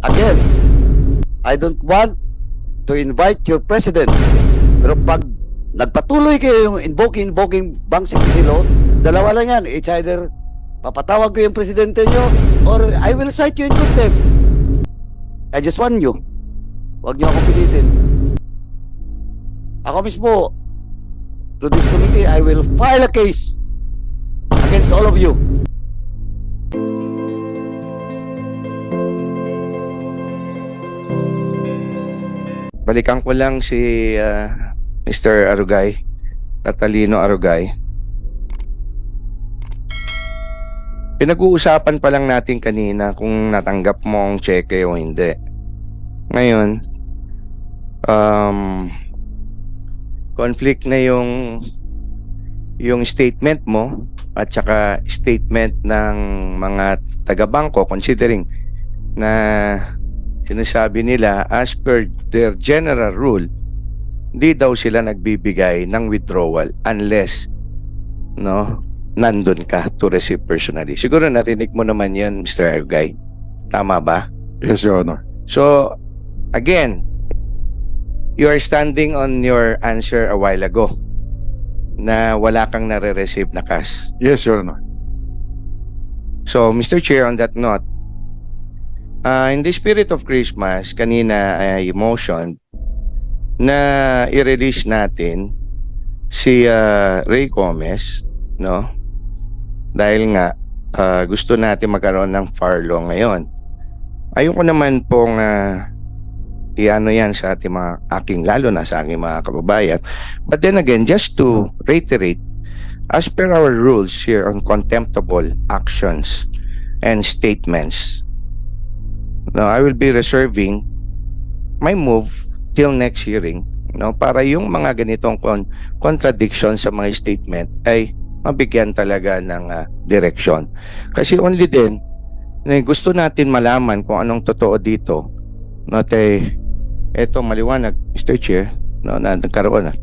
Again, I don't want to invite your president. Pero pag nagpatuloy kayo yung invoking, invoking Bang Sikisilo, dalawa lang yan. It's either papatawag ko yung presidente nyo or I will cite you in contempt. I just want you. Huwag nyo ako pilitin. Ako mismo, through this committee, I will file a case against all of you. Balikan ko lang si ah, Mr. Arugay, Natalino Arugay. Pinag-uusapan pa lang natin kanina kung natanggap mo ang cheque o hindi. Ngayon, um, conflict na yung yung statement mo at saka statement ng mga taga-bangko considering na sinasabi nila as per their general rule hindi daw sila nagbibigay ng withdrawal unless no nandun ka to receive personally siguro narinig mo naman yan Mr. Argay tama ba Yes, Your Honor. so again you are standing on your answer a while ago na wala kang nare-receive na cash Yes, Your Honor. So, Mr. Chair, on that note, uh, in the spirit of Christmas, kanina ay motion na i-release natin si uh, Ray Gomez, no? Dahil nga uh, gusto natin magkaroon ng farlo ngayon. Ayoko naman pong uh, iano yan sa ating mga aking lalo na sa aking mga kababayan. But then again, just to reiterate, as per our rules here on contemptible actions and statements, no, I will be reserving my move till next hearing no para yung mga ganitong con- contradiction sa mga statement ay mabigyan talaga ng ah, direksyon kasi only then na gusto natin malaman kung anong totoo dito no te eto maliwanag Mr. Chair no na nagkaroon na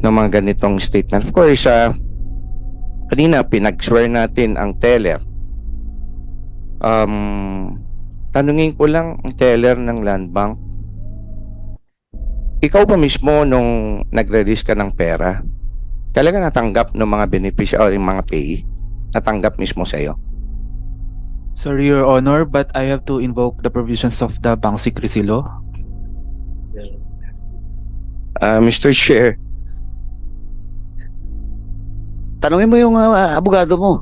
ng mga ganitong statement of course ah, kanina pinag-swear natin ang teller um tanungin ko lang ang teller ng land bank ikaw ba mismo nung nagre-release ka ng pera talaga natanggap ng mga beneficiary o yung mga pay natanggap mismo sa iyo Sorry, Your Honor, but I have to invoke the provisions of the Bank Secrecy Law. Ah, Mr. Chair Tanungin mo yung ah, abogado mo.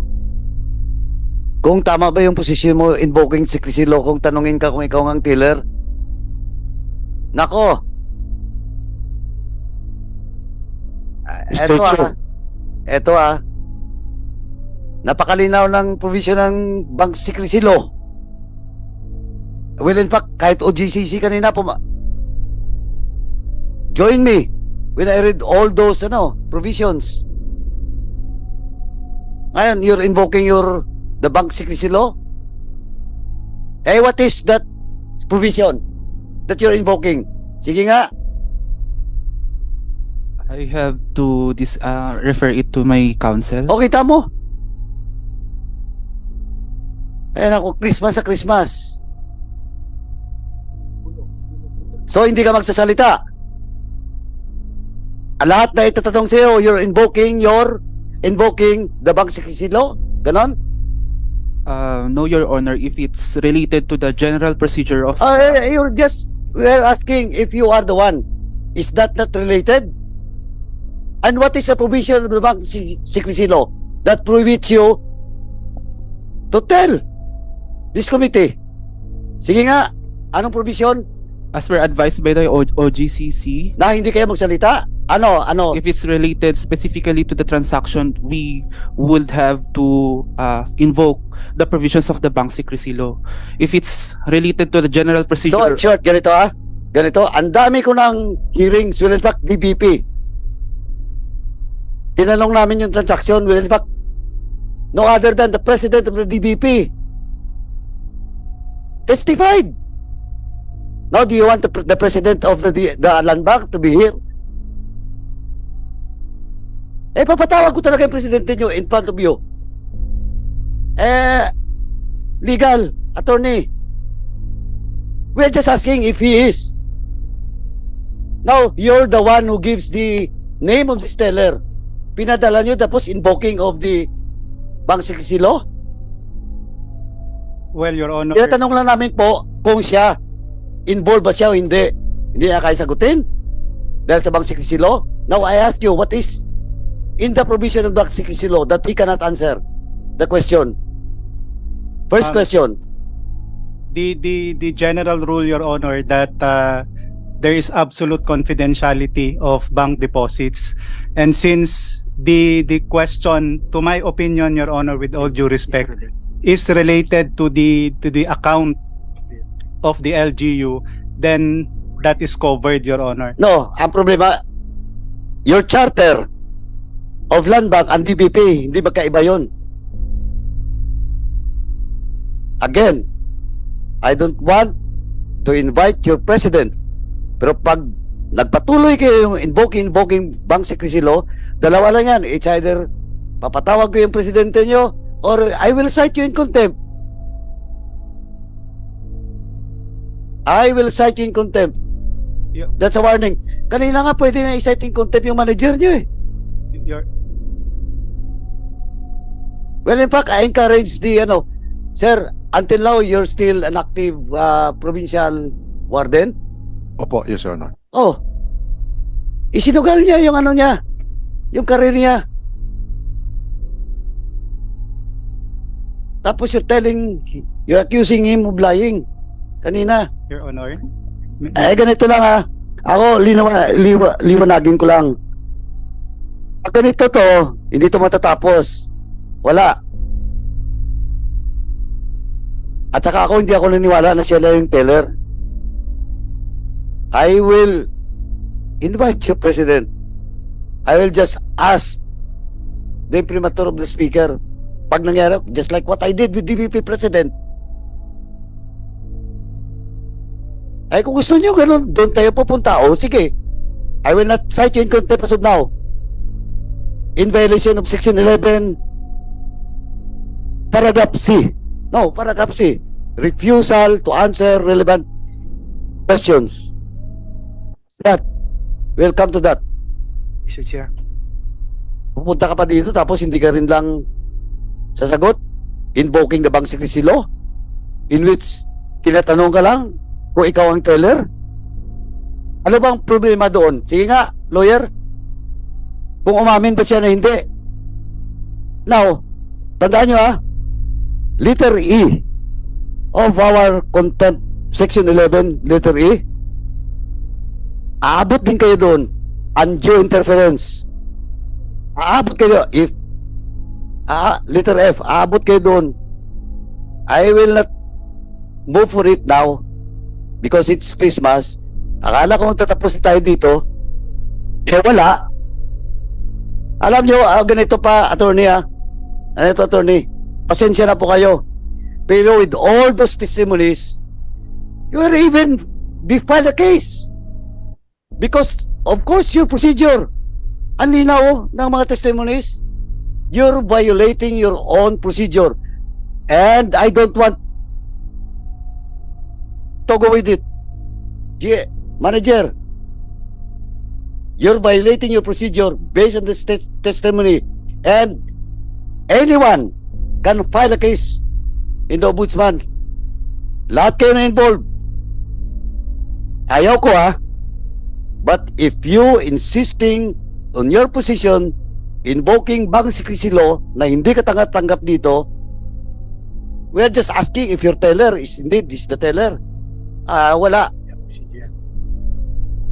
Kung tama ba yung posisyon mo invoking secrecy law kung tanungin ka kung ikaw ang tiller. Nako. Ah, Mr. Eto Chair. ah. Eto ah. Napakalinaw ng provision ng bank secrecy law. Well, in fact, kahit OGCC kanina puma Join me when I read all those ano, provisions. Ngayon, you're invoking your the bank secrecy law? Eh, what is that provision that you're invoking? Sige nga. I have to dis uh, refer it to my counsel. Okay, tamo. Ayan ako, Christmas sa Christmas. So, hindi ka magsasalita. Ang lahat na itatanong sa'yo, you're invoking your, invoking the bank secrecy law? Ganon? Uh, no, Your Honor, if it's related to the general procedure of Uh, you're just we're asking if you are the one. Is that not related? And what is the provision of the bank se- secrecy law that prohibits you to tell this committee? Sige nga, anong provision as per advised by the O- OGCC, na hindi kayo magsalita? Ano, ano? if it's related specifically to the transaction, we would have to uh, invoke the provisions of the Bank Secrecy Law. If it's related to the general So, procedure, short, ganito ah. Ganito, ang dami ko ng in fact, BBP. Tinanong namin yung transaction, fact, no other than the president of the DBP testified. Now, do you want the, the president of the, the land bank to be here? Eh, papatawag ko talaga yung presidente nyo in front of you. Eh, legal, attorney, We're just asking if he is. Now, you're the one who gives the name of this teller. Pinadala nyo tapos invoking of the Bank Secrecy Law? Well, Your Honor, Tinatanong lang namin po kung siya involved ba siya o hindi. Hindi na kaya sagutin. Dahil sa Bank Secrecy Law. Now, I ask you, what is in the provision of Bank Secrecy Law that he cannot answer the question? First Um, question. the the the general rule, Your Honor, that uh, there is absolute confidentiality of bank deposits, and since the the question, to my opinion, Your Honor, with all due respect, is related to the to the account of the LGU, then that is covered, Your Honor. No, ang problema, your charter of Land Bank and DBP, hindi magkaiba yun. Again, I don't want to invite your president. Pero pag nagpatuloy kayo yung invoking, invoking bank secrecy law, dalawa lang yan. It's either papatawag ko yung presidente nyo or I will cite you in contempt. I will cite you in contempt. Yeah. That's a warning. Kanina nga pwede na i-cite in contempt yung manager nyo eh. Your, Well, in fact, I encourage the, ano, sir, until now, you're still an active uh, provincial warden? Opo, yes, Your Honor. Oh, isinugal niya yung ano niya, yung karir niya. Tapos you're telling, you're accusing him of lying. Kanina. Your Honor. Eh, ganito lang ha. Ako, linawa, liwa, liwanagin ko lang. Pag ganito to, hindi to matatapos. Wala. At saka ako, hindi ako naniwala na siya lang yung teller. I will invite you, President. I will just ask the imprimatur of the speaker. Pag nangyari, just like what I did with DBP President, Ay kung gusto niyo ganun, doon tayo pupunta. O sige. I will not cite you in contempt as of now. In violation of Section 11, paragraph C. No, paragraph C. Refusal to answer relevant questions. That. We'll come to that. Mr. Chair. Pupunta ka pa dito tapos hindi ka rin lang sasagot. Invoking the bank secrecy law. In which, tinatanong ka lang kung ikaw ang teller. Ano bang problema doon? Sige nga, lawyer. Kung umamin ba siya na hindi. Now, tandaan nyo ha, letter E of our contempt section 11, letter E, aabot din kayo doon. Undue interference. Aabot kayo if ah, letter F, aabot kayo doon. I will not move for it now because it's Christmas. Akala ko tatapos tayo dito. Eh wala. Alam nyo, ah, ganito pa, attorney ah. Ganito, attorney. Pasensya na po kayo. Pero with all those testimonies, you will even be filed a case. Because, of course, your procedure. Ang linaw ng mga testimonies. You're violating your own procedure. And I don't want to go with it. G- manager, you're violating your procedure based on this tes- testimony. And anyone can file a case in the ombudsman. Lahat kayo na involved. Ayaw ko ah. But if you insisting on your position, invoking bank secrecy law na hindi ka tanggap-tanggap dito, we're just asking if your teller is indeed is the teller. Ah, wala.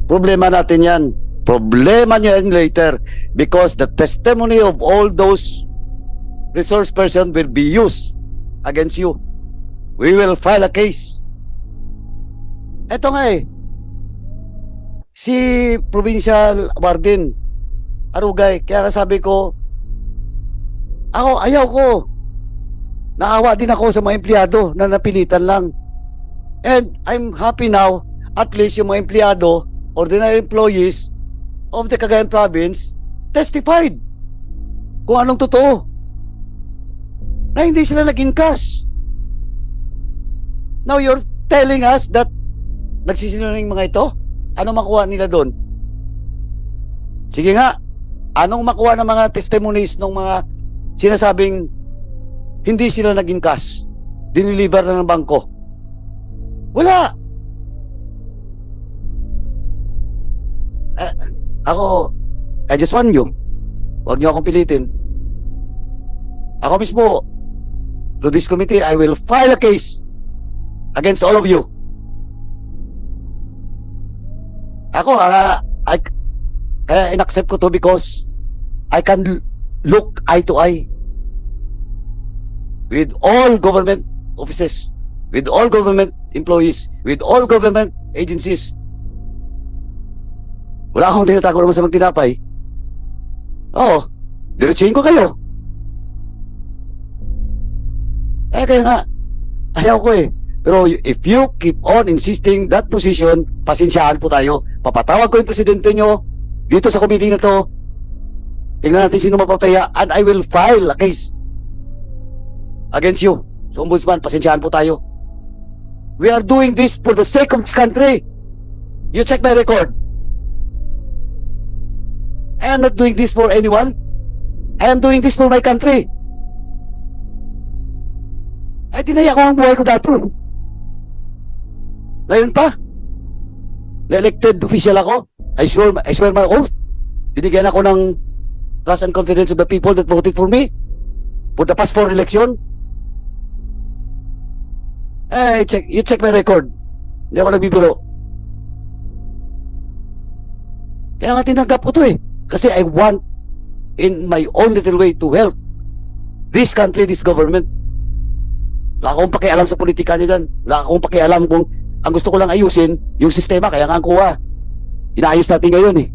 Problema natin yan. Problema niya yan later because the testimony of all those resource person will be used against you. We will file a case. Eto nga eh. Si Provincial Warden Arugay, kaya nga sabi ko, ako, ayaw ko. Naawa din ako sa mga empleyado na napilitan lang. And I'm happy now, at least yung mga empleyado, ordinary employees of the Cagayan Province, testified kung anong totoo. Na hindi sila naging cash. Now you're telling us that nagsisinungaling mga ito? Ano makuha nila doon? Sige nga, anong makuha ng mga testimonies ng mga sinasabing hindi sila naging cash? Diniliver na ng bangko? Wala! Eh, ako, I just want you. Huwag niyo akong pilitin. Ako mismo, through this committee, I will file a case against all of you. Ako, ah, I, kaya inaccept ko to because I can look eye to eye with all government offices, with all government employees, with all government agencies. Wala akong tinatago naman sa mga tinapay. Oo, diretsuhin ko kayo. Eh, kaya nga, ayaw ko eh. Pero if you keep on insisting that position, pasensyahan po tayo. Papatawag ko yung presidente nyo dito sa committee na to. Tingnan natin sino mapapaya and I will file a case against you. So, Ombudsman, pasensyahan po tayo. We are doing this for the sake of this country. You check my record. I am not doing this for anyone. I am doing this for my country. Ay, tinaya ko ang buhay ko dati. Ngayon pa, na-elected official ako. I swear, I swear my oath. Binigyan ako ng trust and confidence of the people that voted for me for the past four election. Eh, check, you check my record. Hindi ako nagbibiro. Kaya nga tinanggap ko to eh. Kasi I want in my own little way to help this country, this government. Wala akong pakialam sa politika niya dyan. Wala akong pakialam kung ang gusto ko lang ayusin, yung sistema, kaya nga ang kuha. Inaayos natin ngayon eh.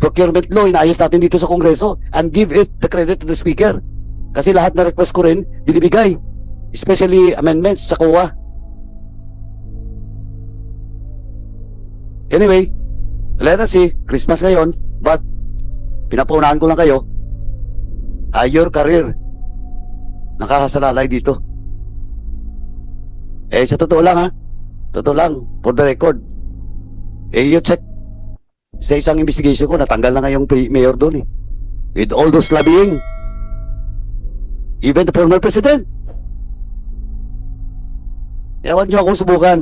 Procurement law, inaayos natin dito sa Kongreso and give it the credit to the Speaker. Kasi lahat na request ko rin, binibigay. Especially amendments sa kuha. Anyway, let us see, Christmas ngayon, but pinapaunahan ko lang kayo, ah, your career, nakakasalalay dito. Eh, sa totoo lang ha, totoo lang, for the record, eh, you check, sa isang investigation ko, natanggal na nga yung pre- mayor doon eh. With all those lobbying, even the former president. Ewan niyo akong subukan.